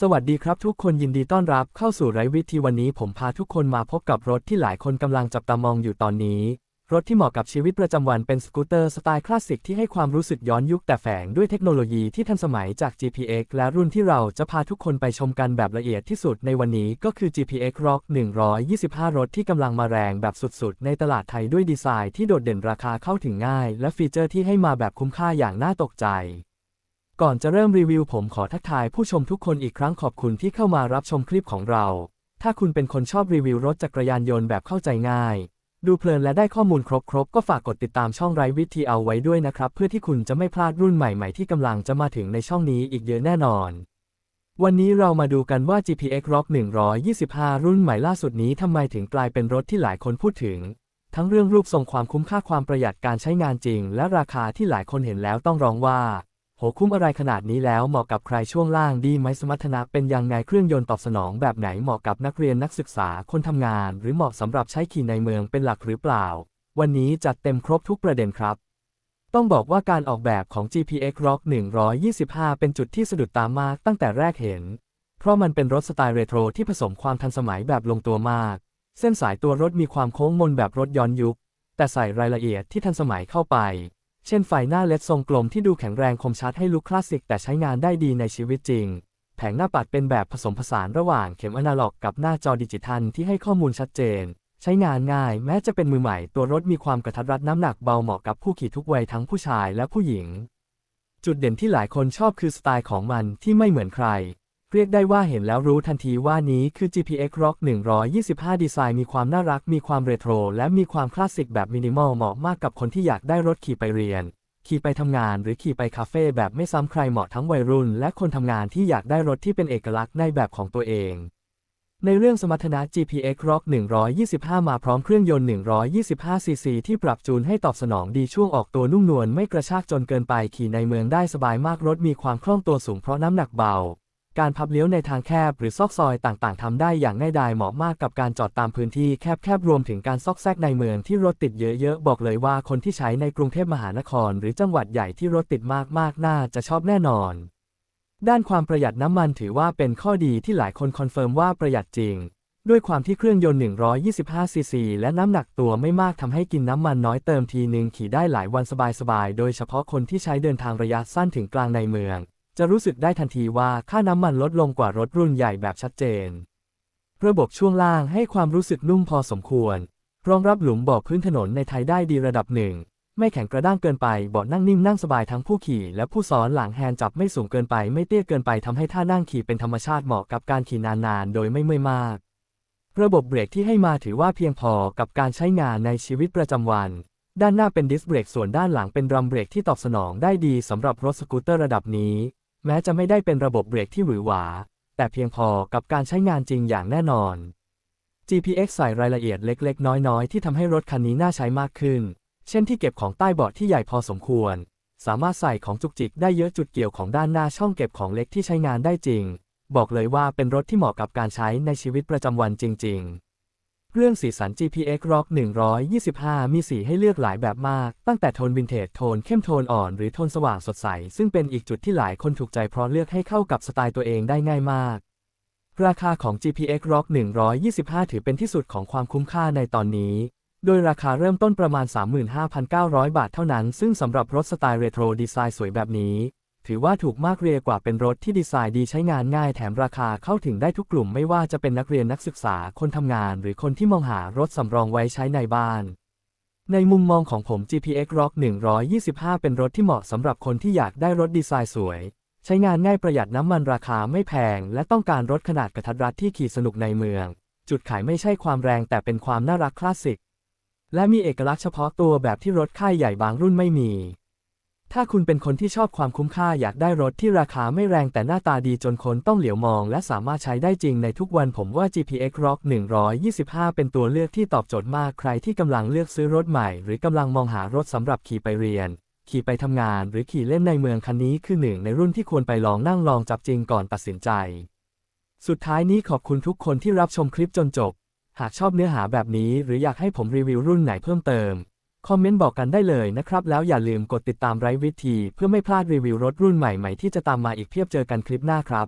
สวัสดีครับทุกคนยินดีต้อนรับเข้าสู่ไรวิธีวันนี้ผมพาทุกคนมาพบกับรถที่หลายคนกำลังจับตามองอยู่ตอนนี้ รถที่เหมาะกับชีวิตประจำวันเป็นสกูตเตอร์สไตล์คลาสสิกที่ให้ความรู้สึกย้อนยุคแต่แฝงด้วยเทคโนโลยีที่ทันสมัยจาก GPX และรุ่นที่เราจะพาทุกคนไปชมกันแบบละเอียดที่สุดในวันนี้ก็คือ GPX Rock 125 รถที่กำลังมาแรงแบบสุดๆ ในตลาดไทยด้วยดีไซน์ที่โดดเด่นราคาเข้าถึงง่าย และฟีเจอร์ที่ให้มาแบบคุ้มค่าอย่างน่าตกใจ ก่อนจะเริ่มรีวิวผมขอทักทายผู้ชมทุกคนอีกครั้งขอบคุณที่เข้ามารับชมคลิปของเรา ถ้าคุณเป็นคนชอบรีวิวรถจักรยานยนต์แบบเข้าใจง่าย ดูเพลินและได้ข้อมูลครบๆก็ฝากกดติดตามช่องไรวิธีเอาไว้ด้วยนะครับ เพื่อที่คุณจะไม่พลาดรุ่นใหม่ๆที่กำลังจะมาถึงในช่องนี้อีกเยอะแน่นอน วันนี้เรามาดูกันว่า GPX Rock 125 รุ่นใหม่ล่าสุดนี้ทำไมถึงกลายเป็นรถที่หลายคนพูดถึงทั้งเรื่องรูปทรงความคุ้มค่าความประหยัดการใช้งานจริง และราคาที่หลายคนเห็นแล้วต้องร้องว่า โหคุ้มอะไรขนาดนี้แล้วเหมาะกับใครช่วงล่างดีไหมสมรรถนะเป็นยังไงเครื่องยนต์ตอบสนองแบบไหนเหมาะกับนักเรียนนักศึกษาคนทำงาน หรือเหมาะสำหรับใช้ขี่ในเมืองเป็นหลักหรือเปล่า วันนี้จัดเต็มครบทุกประเด็นครับ ต้องบอกว่าการออกแบบของ GPX Rock 125 เป็นจุดที่สะดุดตามากตั้งแต่แรกเห็น เพราะมันเป็นรถสไตล์เรโทรที่ผสมความทันสมัยแบบลงตัวมาก เส้นสายตัวรถมีความโค้งมนแบบรถย้อนยุคแต่ใส่รายละเอียดที่ทันสมัยเข้าไป เช่นไฟหน้าเลดทรงกลมที่ดูแข็งแรงคมชัดให้ลุคคลาสสิกแต่ใช้งานได้ดีในชีวิตจริง แผงหน้าปัดเป็นแบบผสมผสานระหว่างเข็มอนาล็อกกับหน้าจอดิจิทัลที่ให้ข้อมูลชัดเจน ใช้งานง่ายแม้จะเป็นมือใหม่ ตัวรถมีความกระทัดรัดน้ำหนักเบาเหมาะกับผู้ขี่ทุกวัยทั้งผู้ชายและผู้หญิง จุดเด่นที่หลายคนชอบคือสไตล์ของมันที่ไม่เหมือนใคร เรียกได้ว่าเห็นแล้วรู้ทันทีว่านี้คือ GPX Rock 125 ดีไซน์มีความน่ารัก มีความเรโทร และมีความคลาสสิกแบบมินิมอลเหมาะมากกับคนที่อยากได้รถขี่ไปเรียน ขี่ไปทำงานหรือขี่ไปคาเฟ่แบบไม่ซ้ำใครเหมาะทั้งวัยรุ่น และคนทำงานที่อยากได้รถที่เป็นเอกลักษณ์ในแบบของตัวเอง ในเรื่องสมรรถนะ GPX Rock 125 มาพร้อมเครื่องยนต์ 125cc ที่ปรับจูนให้ตอบสนองดีช่วงออกตัวนุ่มนวลไม่กระชากจนเกินไปขี่ในเมืองได้สบายมากรถมีความคล่องตัวสูงเพราะน้ำหนักเบา การพับเลี้ยวในทางแคบหรือซอกซอยต่างๆทำได้อย่างง่ายดายเหมาะมากกับการจอดตามพื้นที่แคบๆ รวมถึงการซอกแซกในเมืองที่รถติดเยอะๆ บอกเลยว่าคนที่ใช้ในกรุงเทพมหานคร หรือจังหวัดใหญ่ที่รถติดมากๆ น่าจะชอบแน่นอน ด้านความประหยัดน้ำมันถือว่าเป็นข้อดีที่หลายคนคอนเฟิร์มว่าประหยัดจริง ด้วยความที่เครื่องยนต์ 125cc และน้ำหนักตัวไม่มากทำให้กินน้ำมันน้อยเติมทีนึงขี่ได้หลายวันสบายๆ โดยเฉพาะคนที่ใช้เดินทางระยะสั้นถึงกลางในเมือง จะรู้สึกได้ทันทีว่าค่าน้ำมันลดลงกว่ารถรุ่นใหญ่แบบชัดเจน ระบบช่วงล่างให้ความรู้สึกนุ่มพอสมควร รองรับหลุมบ่อพื้นถนนในไทยได้ดีระดับหนึ่ง ไม่แข็งกระด้างเกินไปเบาะนั่งนิ่มนั่งสบายทั้งผู้ขี่และผู้ซ้อนหลังแฮนด์จับไม่สูงเกินไปไม่เตี้ยเกินไปทำให้ท่านั่งขี่เป็นธรรมชาติเหมาะกับการขี่นานๆ โดยไม่เมื่อยมาก ระบบเบรกที่ให้มาถือว่าเพียงพอกับการใช้งานในชีวิตประจำวันด้านหน้าเป็นดิสเบรกส่วนด้านหลังเป็นดรัมเบรกที่ตอบสนองได้ดีสำหรับรถสกูตเตอร์ระดับนี้ แม้จะไม่ได้เป็นระบบเบรกที่หวือหวา แต่เพียงพอกับการใช้งานจริงอย่างแน่นอน GPX ใส่รายละเอียดเล็ก ๆ น้อย ๆ ที่ทำให้รถคันนี้น่าใช้มากขึ้น เช่นที่เก็บของใต้เบาะที่ใหญ่พอสมควร สามารถใส่ของจุกจิกได้เยอะจุดเกี่ยวของด้านหน้าช่องเก็บของเล็กที่ใช้งานได้จริง บอกเลยว่าเป็นรถที่เหมาะกับการใช้ในชีวิตประจำวันจริง ๆ เรื่องสีสัน GPX Rock 125 มีสีให้เลือกหลายแบบมาก ตั้งแต่โทนวินเทจ โทนเข้มโทนอ่อน หรือโทนสว่างสดใส ซึ่งเป็นอีกจุดที่หลายคนถูกใจเพราะเลือกให้เข้ากับสไตล์ตัวเองได้ง่ายมาก ราคาของ GPX Rock 125 ถือเป็นที่สุดของความคุ้มค่าในตอนนี้ โดยราคาเริ่มต้นประมาณ 35,900 บาทเท่านั้น ซึ่งสำหรับรถสไตล์เรโทรดีไซน์สวยแบบนี้ ถือว่าถูกมากเรียกว่าเป็นรถที่ดีไซน์ดีใช้งานง่ายแถมราคาเข้าถึงได้ทุกกลุ่มไม่ว่าจะเป็นนักเรียนนักศึกษาคนทำงาน หรือคนที่มองหารถสำรองไว้ใช้ในบ้าน ในมุมมองของผม GPX Rock 125 เป็นรถที่เหมาะสำหรับคนที่อยากได้รถดีไซน์สวย ใช้งานง่ายประหยัดน้ำมันราคาไม่แพง และต้องการรถขนาดกระทัดรัดที่ขี่สนุกในเมือง จุดขายไม่ใช่ความแรงแต่เป็นความน่ารักคลาสสิก และมีเอกลักษณ์เฉพาะตัวแบบที่รถค่ายใหญ่บางรุ่นไม่มี ถ้าคุณเป็นคนที่ชอบความคุ้มค่าอยากได้รถที่ราคาไม่แรงแต่หน้าตาดีจนคนต้องเหลียวมอง และสามารถใช้ได้จริงในทุกวันผมว่า GPX Rock 125 เป็นตัวเลือกที่ตอบโจทย์มากใครที่กำลังเลือกซื้อรถใหม่ หรือกำลังมองหารถสำหรับขี่ไปเรียน ขี่ไปทำงาน หรือขี่เล่นในเมืองคันนี้คือหนึ่งในรุ่นที่ควรไปลองนั่งลองจับจริงก่อนตัดสินใจ สุดท้ายนี้ขอบคุณทุกคนที่รับชมคลิปจนจบ หากชอบเนื้อหาแบบนี้ หรืออยากให้ผมรีวิวรุ่นไหนเพิ่มเติม คอมเมนต์บอกกันได้เลยนะครับ แล้วอย่าลืมกดติดตามไร้วิธี เพื่อไม่พลาดรีวิวรถรุ่นใหม่ๆที่จะตามมาอีกเพียบเจอกันคลิปหน้าครับ